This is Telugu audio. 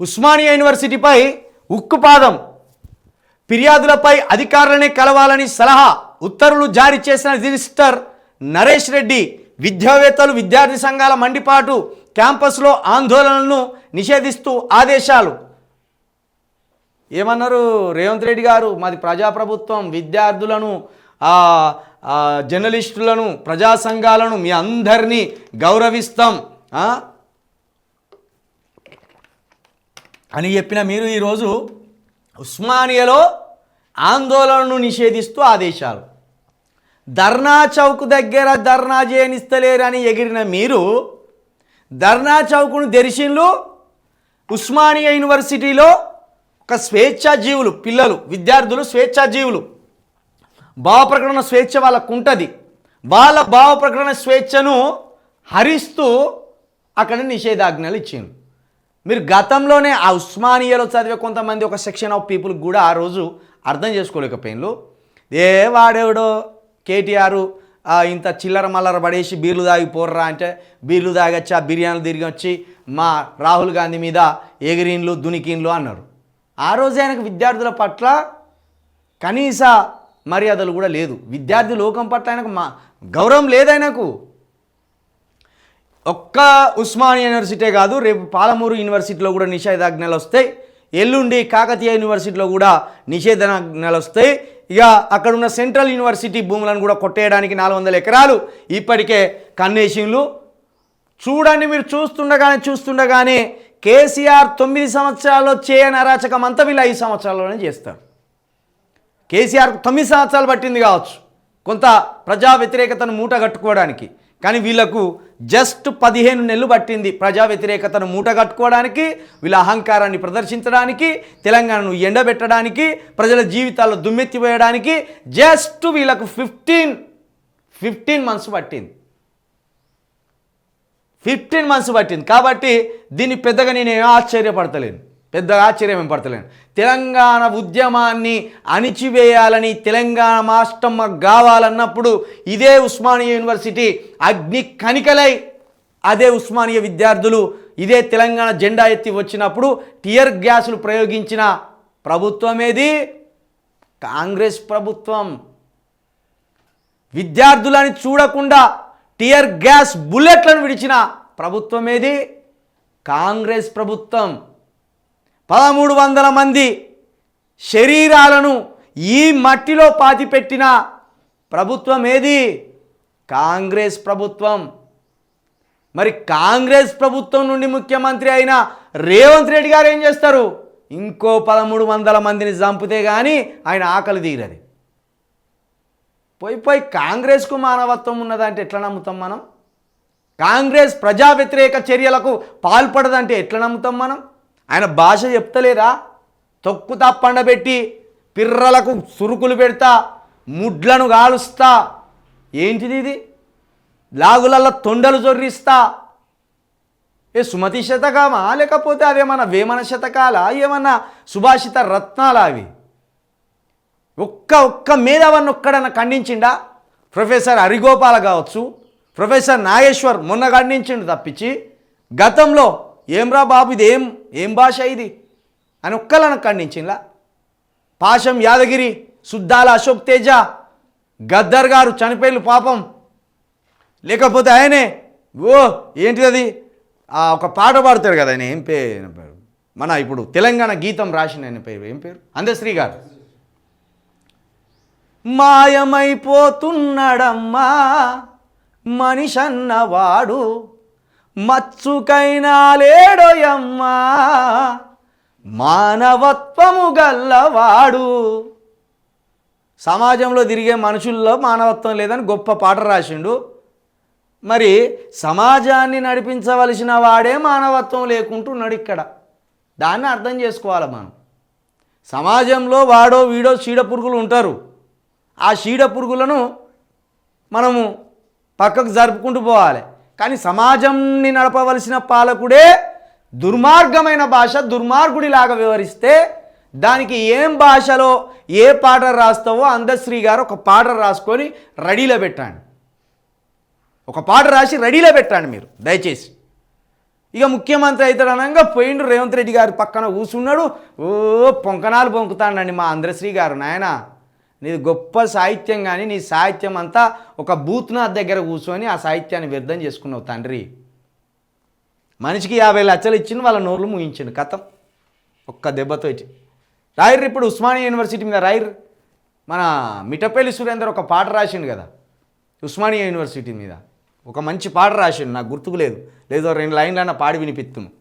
ఉస్మానియా యూనివర్సిటీపై ఉక్కుపాదం. ఫిర్యాదులపై అధికారులనే కలవాలని సలహా ఉత్తర్వులు జారీ చేసిన రిజిస్టర్ నరేష్ రెడ్డి విద్యావేత్తలు విద్యార్థి సంఘాల మండిపాటు క్యాంపస్లో ఆందోళనలను నిషేధిస్తూ ఆదేశాలు. ఏమన్నారు రేవంత్ రెడ్డి గారు? మాది ప్రజాప్రభుత్వం విద్యార్థులను జర్నలిస్టులను ప్రజా సంఘాలను మీ అందరినీ గౌరవిస్తాం ఆ? అని చెప్పిన మీరు ఈరోజు ఉస్మానియాలో ఆందోళనను నిషేధిస్తూ ఆదేశాలు. ధర్నా చౌక్ దగ్గర ధర్నా చేయనిస్తలేరని ఎగిరిన మీరు ధర్నా చౌక్ను తెరిచిండ్లు ఉస్మానియా యూనివర్సిటీలో ఒక స్వేచ్ఛా జీవులు పిల్లలు విద్యార్థులు స్వేచ్ఛా జీవులు. భావ ప్రకటన స్వేచ్ఛ వాళ్ళకు ఉంటుంది. వాళ్ళ భావ ప్రకటన స్వేచ్ఛను హరిస్తూ అక్కడ నిషేధాజ్ఞలు ఇచ్చింది మీరు గతంలోనే ఆ ఉస్మానియాలో చదివే కొంతమంది ఒక సెక్షన్ ఆఫ్ పీపుల్ కూడా ఆ రోజు అర్థం చేసుకోలేకపోయిన్లు ఏ వాడెవడో కేటీఆర్ ఇంత చిల్లర మల్లర పడేసి బీర్లు తాగిపోర్రా అంటే బీర్లు తాగొచ్చి ఆ బిర్యానీలు తిరిగి వచ్చి మా రాహుల్ గాంధీ మీద ఎగిరిన్లు దునికిన్లు అన్నారు. ఆ రోజు ఆయనకు విద్యార్థుల పట్ల కనీస మర్యాదలు కూడా లేదు. విద్యార్థి లోకం పట్ల ఆయనకు మా గౌరవం లేదు ఆయనకు. ఒక్క ఉస్మానియా యూనివర్సిటీ కాదు రేపు పాలమూరు యూనివర్సిటీలో కూడా నిషేధాజ్ఞలు వస్తాయి. ఎల్లుండి కాకతీయ యూనివర్సిటీలో కూడా నిషేధాజ్ఞలు వస్తాయి. ఇక అక్కడ ఉన్న సెంట్రల్ యూనివర్సిటీ భూములను కూడా కొట్టేయడానికి నాలుగు వందల ఎకరాలు ఇప్పటికే కన్నేషన్లు చూడండి మీరు చూస్తుండగానే చూస్తుండగానే కేసీఆర్ తొమ్మిది సంవత్సరాల్లో చేయని అరాచకం అంతా వీళ్ళు ఐదు సంవత్సరాల్లోనే చేస్తారు. కేసీఆర్ తొమ్మిది సంవత్సరాలు పట్టింది కావచ్చు కొంత ప్రజా వ్యతిరేకతను మూట కట్టుకోవడానికి. కానీ వీళ్ళకు జస్ట్ పదిహేను నెలలు పట్టింది ప్రజా వ్యతిరేకతను మూట కట్టుకోవడానికి వీళ్ళ అహంకారాన్ని ప్రదర్శించడానికి తెలంగాణను ఎండబెట్టడానికి ప్రజల జీవితాల్లో దుమ్మెత్తిపోయడానికి జస్ట్ వీళ్ళకు ఫిఫ్టీన్ ఫిఫ్టీన్ మంత్స్ పట్టింది. ఫిఫ్టీన్ మంత్స్ పట్టింది. కాబట్టి దీన్ని పెద్దగా నేను ఆశ్చర్యపడతలేను. పెద్దగా ఆశ్చర్యం ఏం పడతలేను తెలంగాణ ఉద్యమాన్ని అణిచివేయాలని తెలంగాణ మాస్టమ్మ కావాలన్నప్పుడు ఇదే ఉస్మానియా యూనివర్సిటీ అగ్ని కనికలై అదే ఉస్మానియా విద్యార్థులు ఇదే తెలంగాణ జెండా ఎత్తి వచ్చినప్పుడు టియర్ గ్యాసులు ప్రయోగించిన ప్రభుత్వం ఏది కాంగ్రెస్ ప్రభుత్వం. విద్యార్థులని చూడకుండా టియర్ గ్యాస్ బుల్లెట్లను విడిచిన ప్రభుత్వం ఏది కాంగ్రెస్ ప్రభుత్వం. పదమూడు వందల మంది శరీరాలను ఈ మట్టిలో పాతిపెట్టిన ప్రభుత్వం ఏది? కాంగ్రెస్ ప్రభుత్వం. మరి కాంగ్రెస్ ప్రభుత్వం నుండి ముఖ్యమంత్రి అయిన రేవంత్ రెడ్డి గారు ఏం చేస్తారు? ఇంకో పదమూడు వందల మందిని చంపితే కానీ ఆయన ఆకలి తీరది. పోయి పోయి కాంగ్రెస్కు మానవత్వం ఉన్నదంటే ఎట్లా నమ్ముతాం మనం? కాంగ్రెస్ ప్రజా వ్యతిరేక చర్యలకు పాల్పడదంటే ఎట్లా నమ్ముతాం మనం? ఆయన భాష చెప్తలేరా? తొక్కు తప్పండబెట్టి పిర్రలకు సురుకులు పెడతా ముడ్లను గాలుస్తా. ఏంటిది ఇది? లాగులల్ల తొండలు జొర్రిస్తా. ఏ సుమతి శతకమా? లేకపోతే అవేమన్నా వేమన శతకాలా? ఏమన్నా సుభాషిత రత్నాలా అవి ఒక్క ఒక్క మేధావన్ని ఒక్కడన్నా ఖండించిండా? ప్రొఫెసర్ హరిగోపాల కావచ్చు ప్రొఫెసర్ నాగేశ్వర్ మొన్న ఖండించిండు తప్పించి. గతంలో ఏమ్రా బాబు ఇది? ఏం ఏం భాష ఇది? అని ఒక్కలను ఖండించింలా పాశం యాదగిరి సుద్దాల అశోక్ తేజ గద్దర్ గారు చనిపోయిన పాపం. లేకపోతే ఆయనే ఓ ఏంటిది అది ఆ ఒక పాట పాడతాడు కదా ఆయన ఏం పేరు పేరు? మన ఇప్పుడు తెలంగాణ గీతం రాసిన ఆయన పేరు ఏం పేరు? అందశ్రీ గారు. మాయమైపోతున్నాడమ్మా మనిషన్నవాడు. మచ్చుకైనా లేడోయమ్మా మానవత్వము గల్లవాడు. సమాజంలో తిరిగే మనుషుల్లో మానవత్వం లేదని గొప్ప పాట రాసిండు. మరి సమాజాన్ని నడిపించవలసిన వాడే మానవత్వం లేకుంటున్నాడు ఇక్కడ. దాన్ని అర్థం చేసుకోవాలి మనం. సమాజంలో వాడో వీడో చీడ పురుగులు ఉంటారు. ఆ చీడ పురుగులను మనము పక్కకు జరుపుకుంటూ పోవాలి. కానీ సమాజంని నడపవలసిన పాలకుడే దుర్మార్గమైన భాష దుర్మార్గుడిలాగా వివరిస్తే దానికి ఏం భాషలో ఏ పాట రాస్తావో అందశ్రీ గారు ఒక పాట రాసుకొని రెడీలో పెట్టండి. ఒక పాట రాసి రెడీలో పెట్టండి మీరు దయచేసి. ఇక ముఖ్యమంత్రి అవుతాడు అనగా పోయిండు రేవంత్ రెడ్డి గారు పక్కన కూర్చున్నాడు. ఓ పొంకనాలు పొంకుతాడండి మా అందశ్రీ గారు నాయనా. నీది గొప్ప సాహిత్యం కానీ నీ సాహిత్యం అంతా ఒక భూత్నాథ్ దగ్గర కూర్చొని ఆ సాహిత్యాన్ని వ్యర్థం చేసుకున్నావు తండ్రి. మనిషికి యాభై లక్షలు ఇచ్చింది వాళ్ళ నోర్లు ముగించిండు కథం. ఒక్క దెబ్బతో ఇచ్చి. రాయర్ ఇప్పుడు ఉస్మానియా యూనివర్సిటీ మీద రాయర్ మన మిఠపల్లి సురేందర్ ఒక పాట రాసిండు కదా ఉస్మానియా యూనివర్సిటీ మీద. ఒక మంచి పాట రాసిండు నాకు గుర్తుకు లేదు. లేదో రెండు లైన్లన్నా పాడి వినిపిస్తున్నాను